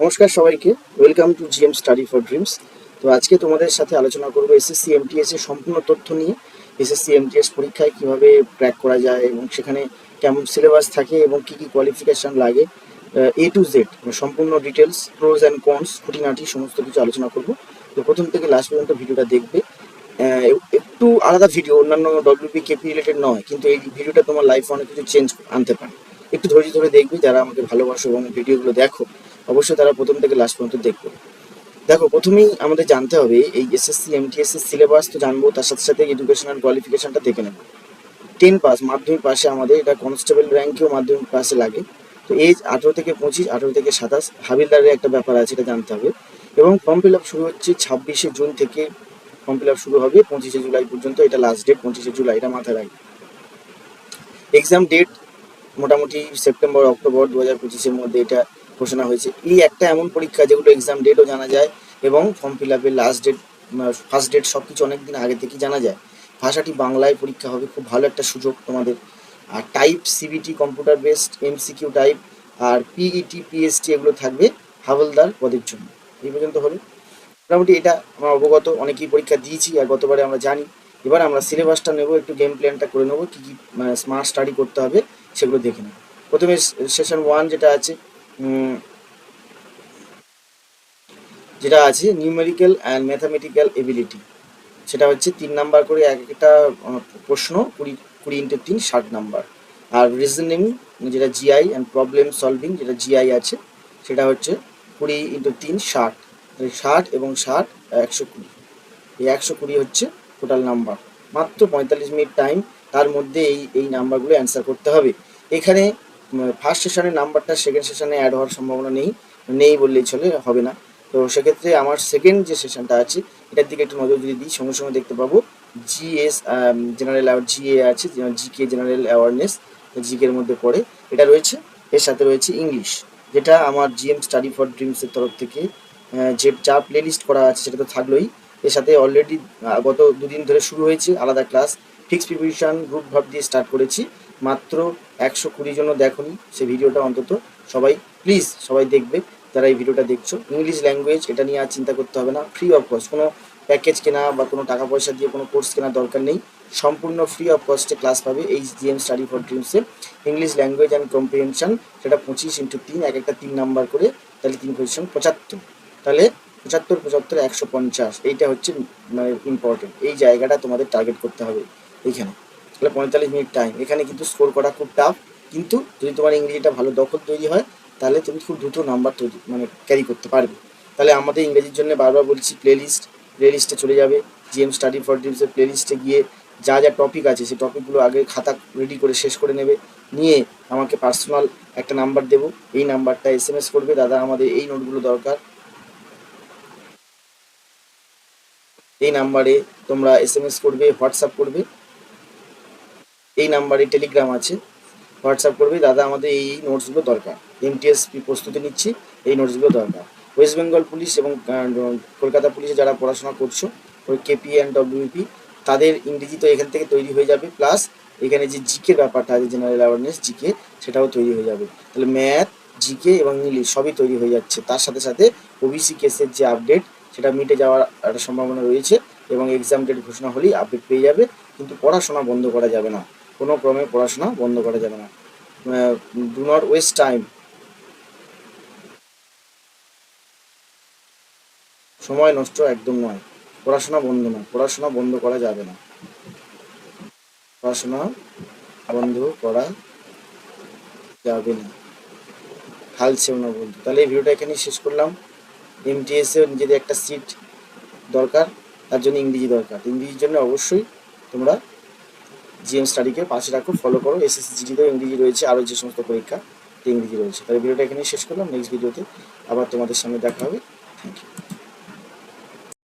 নমস্কার সবাইকে। Welcome to GM study for dreams তো আজকে তোমাদের সাথে আলোচনা করব এসএসসি এমটিএস এর সম্পূর্ণ তথ্য নিয়ে। এসএসসি এমটিএস পরীক্ষায় কীভাবে ক্র্যাক করা যায় এবং সেখানে কেমন সিলেবাস থাকে এবং কি কি কোয়ালিফিকেশন লাগে। এ টু জেড সম্পূর্ণ ডিটেলস প্রোজ অ্যান্ড কনস খুঁটিনাটি, সমস্ত কিছু আলোচনা করব। তো প্রথম থেকে লাস্ট পর্যন্ত ভিডিওটা দেখবে। একটু আলাদা ভিডিও, অন্যান্য ডব্লিউপি কেপি রিলেটেড নয়, কিন্তু এই ভিডিওটা তোমার লাইফে অনেক কিছু চেঞ্জ আনতে পারে। একটু ধৈর্য ধরে দেখবে, যারা আমাকে ভালোবাসো এবং ভিডিওগুলো দেখো। অবশ্যই তারা প্রথম থেকে লাস্ট পর্যন্ত দেখবে। দেখো, প্রথমেই আমাদের জানতে হবে, এই এসএসসি এমটিএস এর সিলেবাস তো জানব, তার সাথে সাথে এডুকেশনাল কোয়ালিফিকেশনটা দেখে নেব। টেন পাস মাধ্যমিক পাশে আমাদের এটা কনস্টেবল র্যাঙ্কেও মাধ্যমিক পাশে লাগে। তো এজ আঠেরো থেকে পঁচিশ, আঠেরো থেকে সাতাশ, হাবিলদারের একটা ব্যাপার আছে, এটা জানতে হবে। এবং ফর্ম ফিল আপ শুরু হচ্ছে ছাব্বিশে জুন থেকে ফর্ম ফিল আপ শুরু হবে পঁচিশে জুলাই পর্যন্ত, এটা লাস্ট ডেট পঁচিশে জুলাই, এটা মাথায় রাখবে। এক্সাম ডেট মোটামুটি সেপ্টেম্বর, অক্টোবর দু হাজার পঁচিশের মধ্যে এটা ঘোষণা হয়েছে। এই একটা এমন পরীক্ষা যেগুলো এক্সাম ডেটও জানা যায় এবং ফর্ম ফিল আপের লাস্ট ডেট ফার্স্ট ডেট সব কিছু অনেক দিন আগে থেকেই জানা যায়। ভাষাটি বাংলায় পরীক্ষা হবে, খুব ভালো একটা সুযোগ তোমাদের। আর type CBT computer based MCQ type আর পিইটি পিএসটি এগুলো থাকবে হাবলদার পদের জন্য। এই পর্যন্ত হলো। মোটামুটি এটা আমরা অবগত, অনেকেই পরীক্ষা দিয়েছি আর গতবারে আমরা জানি। এবার আমরা সিলেবাসটা নেব, একটু গেম প্ল্যানটা করে নেব, কী কী স্মার্ট স্টাডি করতে হবে, সেগুলো দেখে নেব। প্রথমে সেশন ওয়ান যেটা আছে যেটা আছে নিউমেরিক্যাল অ্যান্ড ম্যাথামেটিক্যাল এবিলিটি সেটা হচ্ছে তিন নাম্বার করে এক একটা প্রশ্ন, কুড়ি কুড়ি ইন্টু তিন, ষাট নাম্বার। আর রিজনিং যেটা জিআই অ্যান্ড প্রবলেম সলভিং যেটা জিআই আছে, সেটা হচ্ছে কুড়ি ইন্টু তিন, ষাট। ষাট এবং ষাট, একশো কুড়ি। এই একশো কুড়ি হচ্ছে টোটাল নাম্বার। মাত্র পঁয়তাল্লিশ মিনিট টাইম, তার মধ্যে এই এই নাম্বারগুলো অ্যান্সার করতে হবে। এখানে ফার্স্ট সেশনের নাম্বারটা সেকেন্ড সেশনে অ্যাড হওয়ার সম্ভাবনা নেই নেই বললেই চলে, হবে না। তো সেক্ষেত্রে আমার সেকেন্ড যে সেশনটা আছে, এটার দিকে একটু নজর যদি দিই, সঙ্গে সঙ্গে দেখতে পাবো। জিএস জেনারেল জিএ আছে জিকে জেনারেল অ্যাওয়ারনেস জিকের মধ্যে পড়ে। এটা রয়েছে, এর সাথে রয়েছে ইংলিশ যেটা আমার জিএম স্টাডি ফর ড্রিমসের তরফ থেকে যে, যা প্লে লিস্ট করা আছে, সেটা তো থাকলোই। এর সাথে অলরেডি গত দুদিন ধরে শুরু হয়েছে আলাদা ক্লাস ফিক্স প্রিপারেশন গ্রুপ ভাব দিয়ে স্টার্ট করেছি। মাত্র একশো কুড়ি জন দেখুন সেই ভিডিওটা অন্তত। সবাই প্লিজ সবাই দেখবে যারা এই ভিডিওটা দেখছ। ইংলিশ ল্যাঙ্গুয়েজ এটা নিয়ে আর চিন্তা করতে হবে না। ফ্রি অফ কস্ট কোনো প্যাকেজ কেনা বা কোনো টাকা পয়সা দিয়ে কোনো কোর্স কেনার দরকার নেই। সম্পূর্ণ ফ্রি অফ কস্টে ক্লাস পাবে এই জিএম স্টাডি ফর ড্রিমসে ইংলিশ ল্যাঙ্গুয়েজ অ্যান্ড কম্প্রিহেনশন সেটা পঁচিশ ইন্টু তিন, এক একটা তিন নাম্বার করে, তাহলে তিন পজিশন পঁচাত্তর। তাহলে পঁচাত্তর পঁচাত্তর, একশো পঞ্চাশ, এইটা হচ্ছে মানে ইম্পর্টেন্ট এই জায়গাটা তোমাদের টার্গেট করতে হবে এইখানে। তাহলে পঁয়তাল্লিশ মিনিট টাইম এখানে কিন্তু স্কোর করা খুব টাফ কিন্তু যদি তোমার ইংরেজিটা ভালো দখল তৈরি হয়, তাহলে তুমি খুব দ্রুত নাম্বার তৈরি মানে ক্যারি করতে পারবে। তাহলে আমাদের ইংরেজির জন্য বারবার বলছি প্লে লিস্ট প্লে লিস্টে চলে যাবে। জিএম স্টাডি ফর ড্রিমসের প্লে লিস্টে গিয়ে যা যা টপিক আছে, সেই টপিকগুলো আগে খাতা রেডি করে শেষ করে নেবে। নিয়ে আমাকে পার্সোনাল একটা নাম্বার দেবো। এই নাম্বারটা এস এম এস করবে। দাদা, আমাদের এই নোটগুলো দরকার। এই নাম্বারে তোমরা এস এম এস করবে হোয়াটসঅ্যাপ করবে। এই নাম্বারে টেলিগ্রাম আছে। হোয়াটসঅ্যাপ করবে, দাদা, আমাদের এই নোটসগুলো দরকার। এমটিএস প্রস্তুতি নিচ্ছি, এই নোটসগুলো দরকার। ওয়েস্ট বেঙ্গল পুলিশ এবং কলকাতা পুলিশে যারা পড়াশোনা করছ, ওই কেপি অ্যান্ড ডব্লিউপি তাদের ইংরেজি তো এখান থেকে তৈরি হয়ে যাবে। প্লাস এখানে যে জিকের ব্যাপারটা আছে জেনারেল অ্যাওয়ারনেস জিকে সেটাও তৈরি হয়ে যাবে। তাহলে ম্যাথ জিকে এবং ইংলিশ সবই তৈরি হয়ে যাচ্ছে। তার সাথে সাথে ওবিসি কেসের যে আপডেট সেটা মিটে যাওয়ার একটা সম্ভাবনা রয়েছে এবং এক্সাম ডেট ঘোষণা হলেই আপডেট পেয়ে যাবে, কিন্তু পড়াশোনা বন্ধ করা যাবে না। কোনো ক্রমে পড়াশোনা বন্ধ করা যাবে না। ডু নট ওয়েস্ট টাইম সময় নষ্ট একদম নয়। পড়াশোনা বন্ধ নয়। পড়াশোনা বন্ধ করা যাবে না। পড়াশোনা বন্ধ করা যাবে না। হাল ছেও না বন্ধু। তাহলে এই ভিডিওটা এখানেই শেষ করলাম। এমটিএস এ নিজেদের একটা সিট দরকার, তার জন্য ইংরেজি দরকার। ইংরেজির জন্য অবশ্যই তোমরা জিএম স্টাডিকে পাশে রাখো ফলো করো। এসএসসি জিডিতেও ইংরেজি রয়েছে, আরও যে সমস্ত পরীক্ষা ইংরেজি রয়েছে। তাহলে ভিডিওটা এখানেই শেষ করলাম। নেক্সট ভিডিওতে আবার তোমাদের সামনে দেখা হবে। Thank you